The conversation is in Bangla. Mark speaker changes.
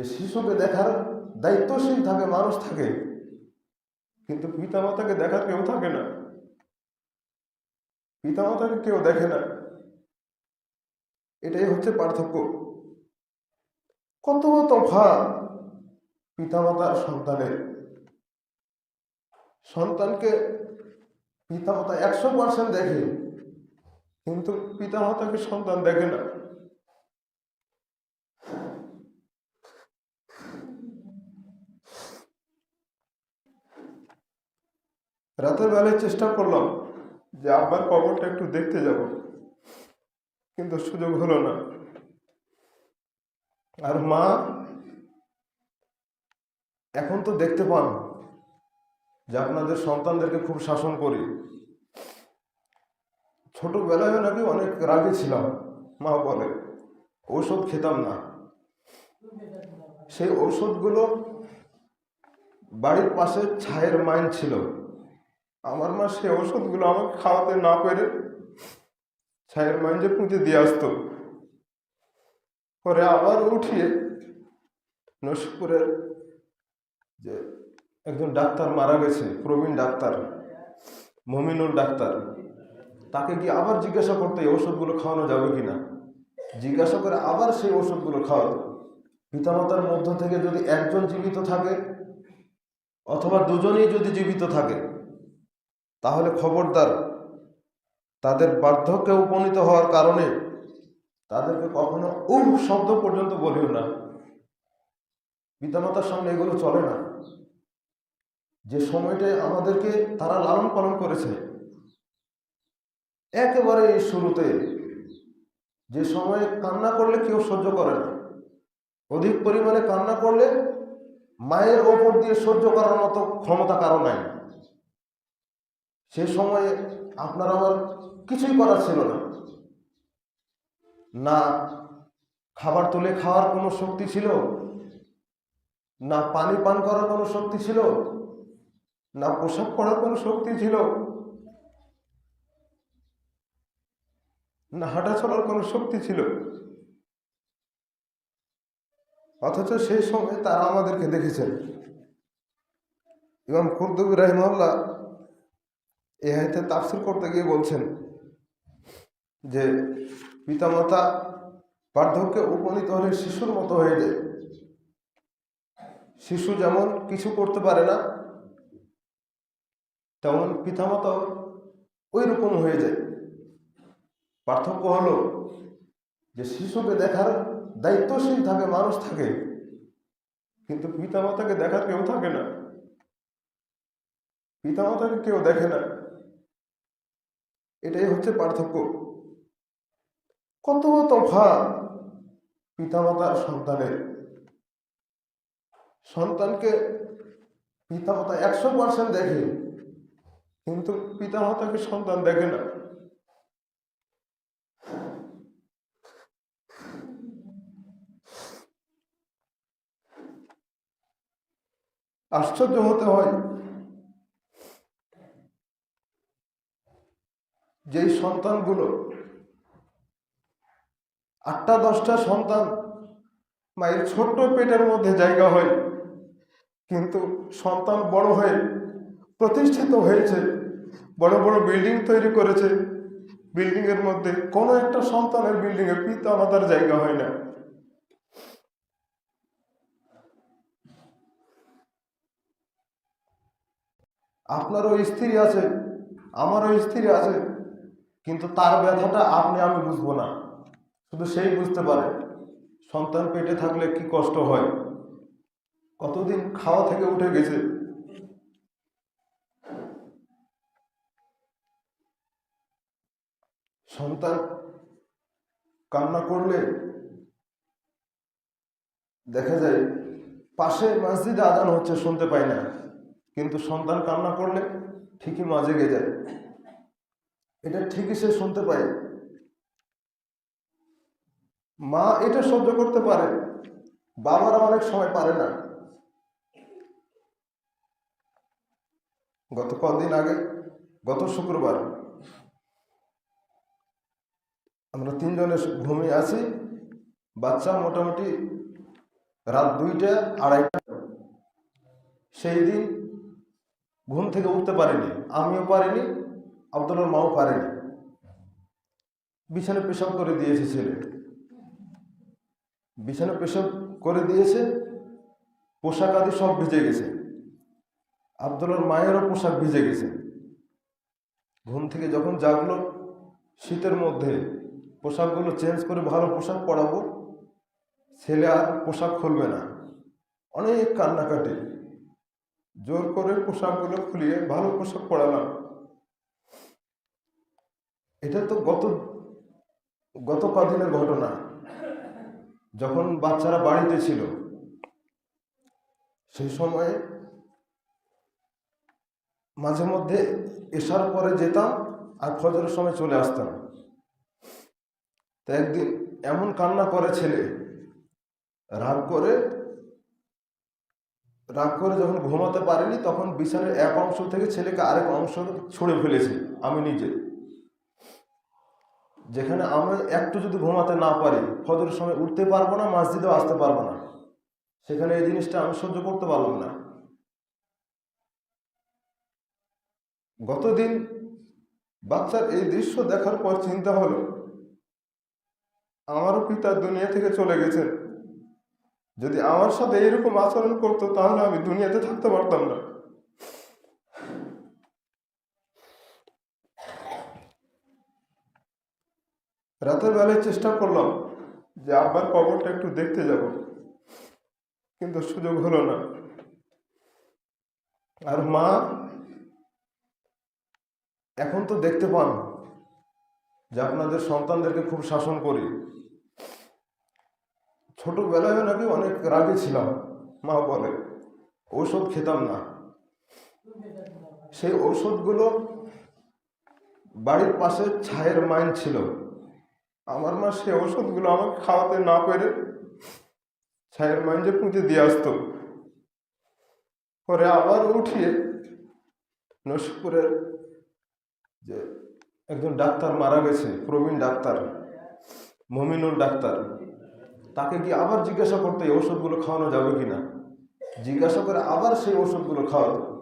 Speaker 1: যে শিশুকে দেখার দায়িত্বশীল থাকে, মানুষ থাকে। কিন্তু পিতামাতাকে দেখার কেউ থাকে না। পিতামাতাকে কেউ দেখে না। এটাই হচ্ছে পার্থক্য। কত তফাৎ পিতামাতার সন্তানের। সন্তানকে পিতামাতা একশো পার্সেন্ট দেখে, কিন্তু পিতামাতাকে সন্তান দেখে না। রাতের বেলায় চেষ্টা করলাম যে আব্বার কবরটা একটু দেখতে যাব, কিন্তু সুযোগ হলো না। আর মা এখন তো দেখতে পান যে আপনাদের সন্তানদেরকে খুব শাসন করি। ছোটবেলায় নাকি অনেক রাগে ছিলাম, মা বলে, ঔষধ খেতাম না। সেই ঔষধগুলো বাড়ির পাশে ছায়ের মাইন ছিল। আমার মা সেই ওষুধগুলো আমাকে খাওয়াতে না পেরে ছায়ের মাইন্ডে পুঁতে দিয়ে আসতো। পরে আবার উঠিয়ে নসিপুরের যে একজন ডাক্তার মারা গেছে, প্রবীণ ডাক্তার, মমিনুল ডাক্তার, তাকে গিয়ে আবার জিজ্ঞাসা করতে এই ওষুধগুলো খাওয়ানো যাবে কিনা? জিজ্ঞাসা করে আবার সেই ওষুধগুলো খাওয়াতো পিতামাতার মধ্য থেকে যদি একজন জীবিত থাকে, অথবা দুজনেই যদি জীবিত থাকে তাহলে খবরদার, তাদের বার্ধক্যে উপনীত হওয়ার কারণে তাদেরকে কখনো উহ শব্দ পর্যন্ত বলিও না। পিতামাতার সামনে এগুলো চলে না। যে সময়টায় আমাদেরকে তারা লালন পালন করেছে, একেবারে শুরুতে যে সময়ে কান্না করলে কেউ সহ্য করে না। অধিক পরিমাণে কান্না করলে মায়ের ওপর দিয়ে সহ্য করার মতো ক্ষমতা কারও নাই। সে সময়ে আপনার আমার কিছুই করার ছিল না। না খাবার তুলে খাওয়ার কোনো শক্তি ছিল, না পানি পান করার কোনো শক্তি ছিল, না পোশাক পরার কোনো শক্তি ছিল, না হাঁটা চলার কোনো শক্তি ছিল। অথচ সেই সময় তারা আমাদেরকে দেখেছেন। ইমাম কুরদুবি রাহিমহল্লা এ হাইতে তাফসির করতে গিয়ে বলছেন যে, পিতামাতা বার্ধক্যে উপনীত হলে শিশুর মতো হয়ে যায়। শিশু যেমন কিছু করতে পারে না, তেমন পিতামাতাও ওই রকম হয়ে যায়। পার্থক্য হলো যে, শিশুকে দেখার দায়িত্বশীল থাকে, মানুষ থাকে, কিন্তু পিতামাতাকে দেখার কেউ থাকে না। পিতামাতাকে কেউ দেখে না। এটাই হচ্ছে পার্থক্য। কত তফাৎ? পিতামাতার সন্তানের। সন্তানকে পিতামাতা একশো পার্সেন্ট দেখে, কিন্তু পিতামাতাকে সন্তান দেখে না। আশ্চর্য হতে হয়। যেই সন্তানগুলো আটটা, দশটা সন্তান মায়ের ছোট্ট পেটের মধ্যে জায়গা হয়, কিন্তু সন্তান বড় হয়ে প্রতিষ্ঠিত হয়েছে, বড় বড় বিল্ডিং তৈরি করেছে, বিল্ডিং এর মধ্যে কোনো একটা সন্তানের বিল্ডিং এ পিতা আমাদের জায়গা হয় না। আপনারও স্ত্রী আছে, আমারও স্ত্রী আছে কিন্তু তার ব্যথাটা আপনি, আমি বুঝব না। শুধু সেই বুঝতে পারে, সন্তান পেটে থাকলে কি কষ্ট হয়? কতদিন খাওয়া থেকে উঠে গেছে? সন্তান কান্না করলে দেখা যায়, পাশে মসজিদে আজান হচ্ছে, শুনতে পাই না। কিন্তু সন্তান কান্না করলে ঠিকই মা গে যায়। এটা ঠিকই সে শুনতে পায়। মা এটা সহ্য করতে পারে। বাবারা অনেক সময় পারে না। গত কদিন আগে, গত শুক্রবার, আমরা তিনজনে ঘুমিয়ে আছি। বাচ্চা মোটামুটি রাত দুইটা, আড়াইটা। সেই দিন ঘুম থেকে উঠতে পারিনি। আমিও পারিনি। আব্দুল্লার মাও পারেনি। বিছানা পেশাব করে দিয়েছে ছেলে। বিছানা পেশাব করে দিয়েছে, পোশাক আদি সব ভিজে গেছে। আব্দুল্লার মায়েরও পোশাক ভিজে গেছে। ঘুম থেকে যখন জাগলো, শীতের মধ্যে পোশাকগুলো চেঞ্জ করে ভালো পোশাক পরাবো, ছেলে আর পোশাক খুলবে না। অনেক কান্নাকাটি। জোর করে পোশাকগুলো খুলিয়ে ভালো পোশাক পরালাম। এটা তো গত গত কদিনের ঘটনা। যখন বাচ্চারা বাড়িতে ছিল, সেই সময়ে মাঝে মধ্যে এসার পরে যেতাম আর ফজরের সময় চলে আসতাম। তা একদিন এমন কান্না করে ছেলে, রাগ করে রাগ করে যখন ঘুমাতে পারিনি তখন বিছানার এক অংশ থেকে ছেলেকে আরেক অংশ ছুঁড়ে ফেলেছি, আমি নিজে। যেখানে আমি একটু যদি ঘুমাতে না পারি, ফজরের সময় উঠতে পারব না, মসজিদেও আসতে পারব না। সেখানে এই জিনিসটা আমি সহ্য করতে পারলাম না। গতদিন বাচ্চার এই দৃশ্য দেখার পর চিন্তা হলো, আমারও পিতা দুনিয়া থেকে চলে গেছেন। যদি আমার সাথে এরকম আচরণ করতো, তাহলে আমি দুনিয়াতে থাকতে পারতাম না। রাতের বেলায় চেষ্টা করলাম যে আব্বার কবরটা একটু দেখতে যাব, কিন্তু সুযোগ হলো না। আর মা এখন তো দেখতে পান যে আপনাদের সন্তানদেরকে খুব শাসন করি। ছোটবেলায় নাকি অনেক রাগে ছিলাম, মা বলে, ঔষধ খেতাম না। সেই ঔষধগুলো বাড়ির পাশে ছায়ের মাইন ছিল। আমার মা সেই ওষুধগুলো আমাকে খাওয়াতে না পেরে ছায়ের মাইন্ডে পুঁতে দিয়ে আসতো। পরে আবার উঠিয়ে নসিপুরের যে একজন ডাক্তার মারা গেছে, প্রবীণ ডাক্তার, মমিনুল ডাক্তার, তাকে গিয়ে আবার জিজ্ঞাসা করতে এই ওষুধগুলো খাওয়ানো যাবে কিনা? জিজ্ঞাসা করে আবার সেই ওষুধগুলো খাওয়াতো।